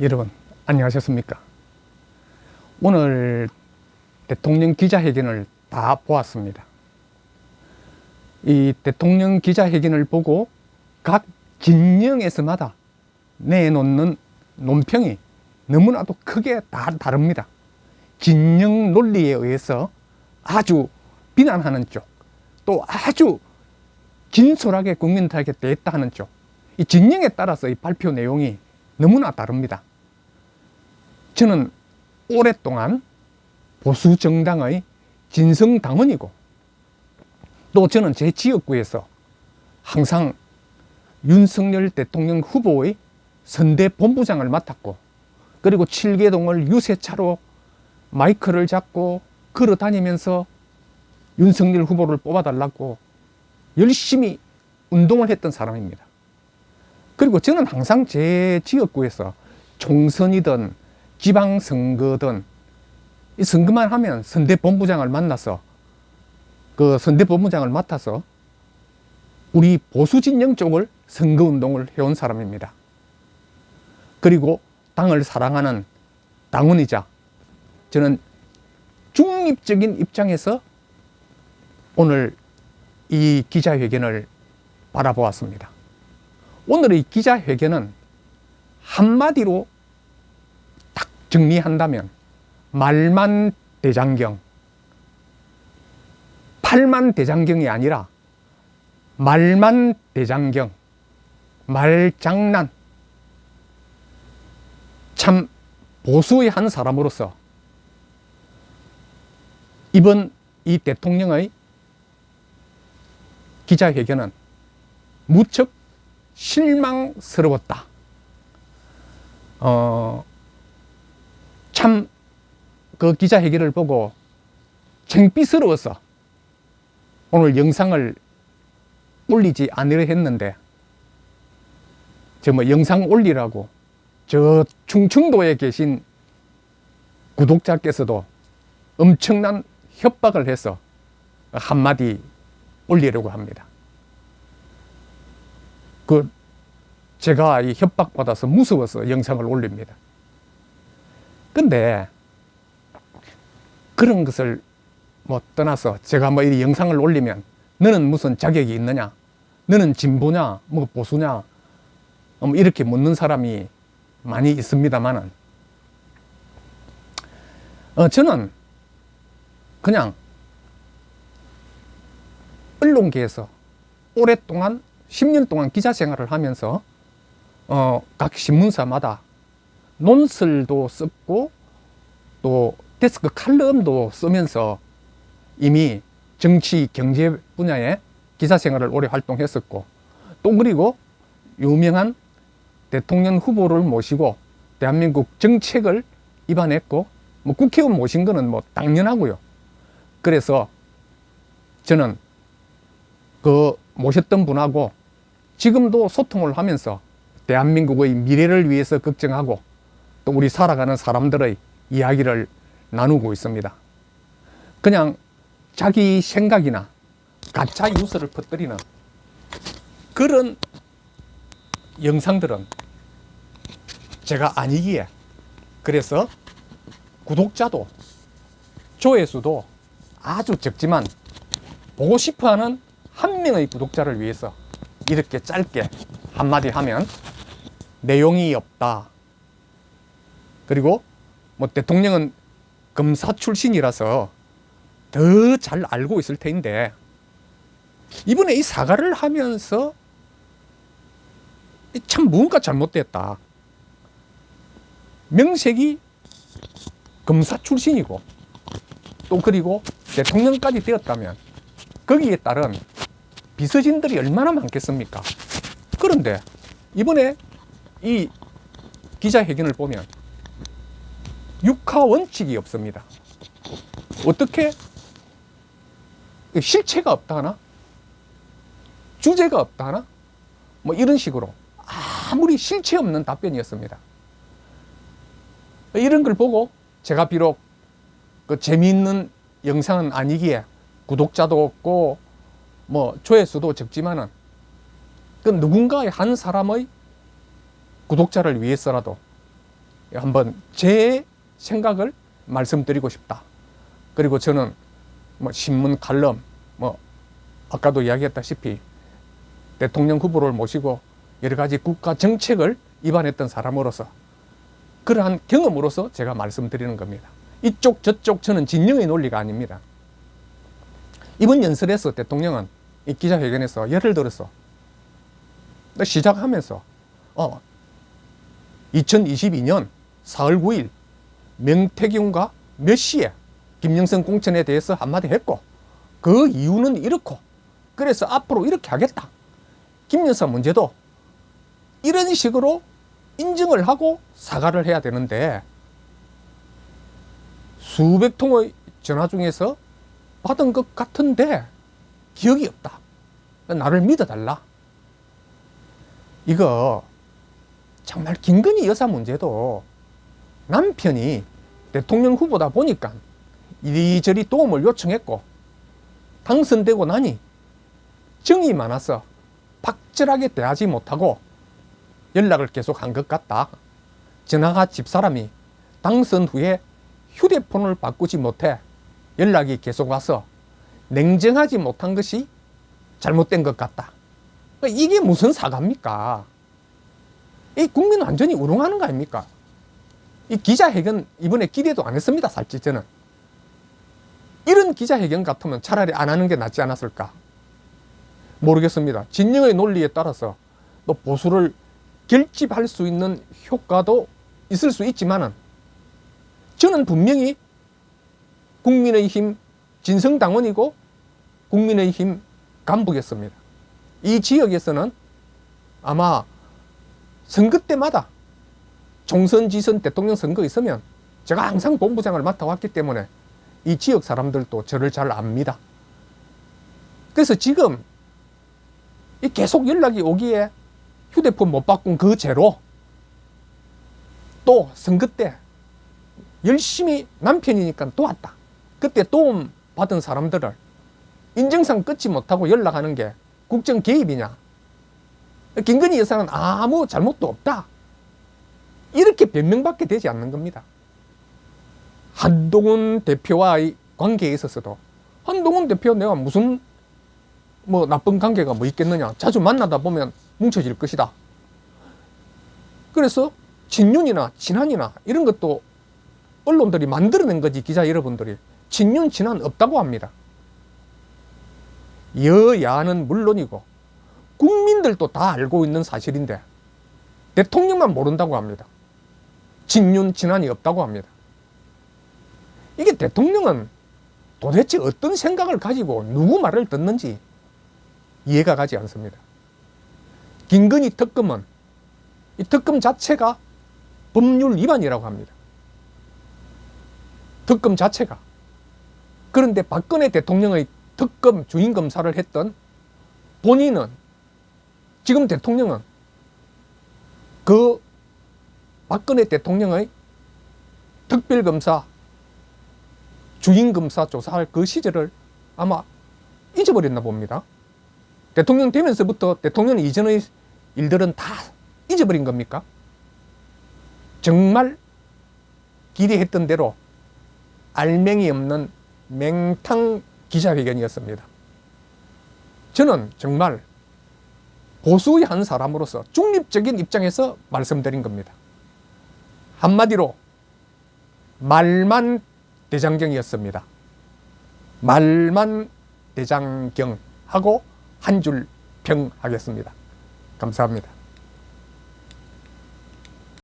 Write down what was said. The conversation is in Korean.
여러분 안녕하셨습니까? 오늘 대통령 기자회견을 다 보았습니다. 이 대통령 기자회견을 보고 각 진영에서마다 내놓는 논평이 너무나도 크게 다 다릅니다. 진영 논리에 의해서 아주 비난하는 쪽, 또 아주 진솔하게 국민들에게 대했다 하는 쪽, 이 진영에 따라서 이 발표 내용이 너무나 다릅니다. 저는 오랫동안 보수 정당의 진성 당원이고 또 저는 제 지역구에서 항상 윤석열 대통령 후보의 선대 본부장을 맡았고 그리고 칠계동을 유세차로 마이크를 잡고 걸어 다니면서 윤석열 후보를 뽑아달라고 열심히 운동을 했던 사람입니다. 그리고 저는 항상 제 지역구에서 총선이든 지방선거든 이 선거만 하면 선대본부장을 만나서 그 선대본부장을 맡아서 우리 보수 진영 쪽을 선거운동을 해온 사람입니다. 그리고 당을 사랑하는 당원이자 저는 중립적인 입장에서 오늘 이 기자회견을 바라보았습니다. 오늘의 기자회견은 한마디로 딱 정리한다면 말만 대장경, 팔만 대장경이 아니라 말만 대장경, 말장난. 참 보수의 한 사람으로서 이번 이 대통령의 기자회견은 무척 실망스러웠다. 어, 참, 그 기자회견을 보고 창피스러워서 오늘 영상을 올리지 않으려 했는데, 저 뭐 영상 올리라고 저 충청도에 계신 구독자께서도 엄청난 협박을 해서 한마디 올리려고 합니다. 그 제가 이 협박받아서 무서워서 영상을 올립니다. 근데 그런 것을 뭐 떠나서 제가 뭐 이 영상을 올리면 너는 무슨 자격이 있느냐? 너는 진보냐? 뭐 보수냐? 뭐 이렇게 묻는 사람이 많이 있습니다만은 어, 저는 그냥 언론계에서 오랫동안 10년 동안 기자 생활을 하면서 어, 각 신문사마다 논설도 썼고 또 데스크 칼럼도 쓰면서 이미 정치 경제 분야에 기사 생활을 오래 활동했었고 또 그리고 유명한 대통령 후보를 모시고 대한민국 정책을 입안했고 뭐 국회의원 모신 거는 뭐 당연하고요. 그래서 저는 그 모셨던 분하고 지금도 소통을 하면서 대한민국의 미래를 위해서 걱정하고 또 우리 살아가는 사람들의 이야기를 나누고 있습니다. 그냥 자기 생각이나 가짜 뉴스를 퍼뜨리는 그런 영상들은 제가 아니기에 그래서 구독자도 조회수도 아주 적지만 보고 싶어 하는 한 명의 구독자를 위해서 이렇게 짧게 한마디 하면 내용이 없다. 그리고 뭐 대통령은 검사 출신이라서 더 잘 알고 있을 텐데 이번에 이 사과를 하면서 참 뭔가 잘못됐다. 명색이 검사 출신이고 또 그리고 대통령까지 되었다면 거기에 따른 비서진들이 얼마나 많겠습니까? 그런데 이번에 이 기자회견을 보면 육하 원칙이 없습니다. 어떻게 실체가 없다 하나? 주제가 없다 하나? 뭐 이런 식으로 아무리 실체 없는 답변이었습니다. 이런 걸 보고 제가 비록 그 재미있는 영상은 아니기에 구독자도 없고 뭐 조회수도 적지만은 그 누군가의 한 사람의 구독자를 위해서라도 한번 제 생각을 말씀드리고 싶다. 그리고 저는 뭐 신문 칼럼, 뭐 아까도 이야기했다시피 대통령 후보를 모시고 여러 가지 국가 정책을 입안했던 사람으로서 그러한 경험으로서 제가 말씀드리는 겁니다. 이쪽 저쪽 저는 진영의 논리가 아닙니다. 이번 연설에서 대통령은 이 기자회견에서 예를 들어서 시작하면서 어 2022년 4월 9일 명태균과 몇 시에 김영선 공천에 대해서 한마디 했고 그 이유는 이렇고 그래서 앞으로 이렇게 하겠다. 김여사 문제도 이런 식으로 인증을 하고 사과를 해야 되는데 수백 통의 전화 중에서 받은 것 같은데 기억이 없다. 나를 믿어달라. 이거 정말 김건희 여사 문제도 남편이 대통령 후보다 보니까 이리저리 도움을 요청했고 당선되고 나니 정이 많아서 박절하게 대하지 못하고 연락을 계속 한 것 같다. 전화가 집사람이 당선 후에 휴대폰을 바꾸지 못해 연락이 계속 와서 냉정하지 못한 것이 잘못된 것 같다. 이게 무슨 사과입니까? 이 국민 완전히 우롱하는 거 아닙니까? 이 기자회견 이번에 기대도 안 했습니다, 살찌 저는. 이런 기자회견 같으면 차라리 안 하는 게 낫지 않았을까? 모르겠습니다. 진영의 논리에 따라서 또 보수를 결집할 수 있는 효과도 있을 수 있지만은 저는 분명히 국민의힘 진성당원이고 국민의힘 간부겠습니다. 이 지역에서는 아마 선거 때마다 총선, 지선, 대통령 선거 있으면 제가 항상 본부장을 맡아왔기 때문에 이 지역 사람들도 저를 잘 압니다. 그래서 지금 이 계속 연락이 오기에 휴대폰 못 바꾼 그 죄로 또 선거 때 열심히 남편이니까 도왔다. 그때 도움 받은 사람들을 인증상 끊지 못하고 연락하는 게 국정 개입이냐? 김건희 여사는 아무 잘못도 없다. 이렇게 변명받게 되지 않는 겁니다. 한동훈 대표와의 관계에 있어서도 한동훈 대표 내가 무슨 뭐 나쁜 관계가 뭐 있겠느냐. 자주 만나다 보면 뭉쳐질 것이다. 그래서 친윤이나 친한이나 이런 것도 언론들이 만들어낸 거지 기자 여러분들이 친한 없다고 합니다. 여야는 물론이고 국민들도 다 알고 있는 사실인데 대통령만 모른다고 합니다. 친윤 친한이 없다고 합니다. 이게 대통령은 도대체 어떤 생각을 가지고 누구 말을 듣는지 이해가 가지 않습니다. 김건희 특검은 이 특검 자체가 법률 위반이라고 합니다. 특검 자체가. 그런데 박근혜 대통령의 특검 주인 검사를 했던 본인은 지금 대통령은 그 박근혜 대통령의 특별검사 주인 검사 조사할 그 시절을 아마 잊어버렸나 봅니다. 대통령 되면서부터 대통령 이전의 일들은 다 잊어버린 겁니까? 정말 기대했던 대로 알맹이 없는 맹탕 기자회견이었습니다. 저는 정말 보수의 한 사람으로서 중립적인 입장에서 말씀드린 겁니다. 한마디로 말만 대장경이었습니다. 말만 대장경 하고 한 줄 평하겠습니다. 감사합니다.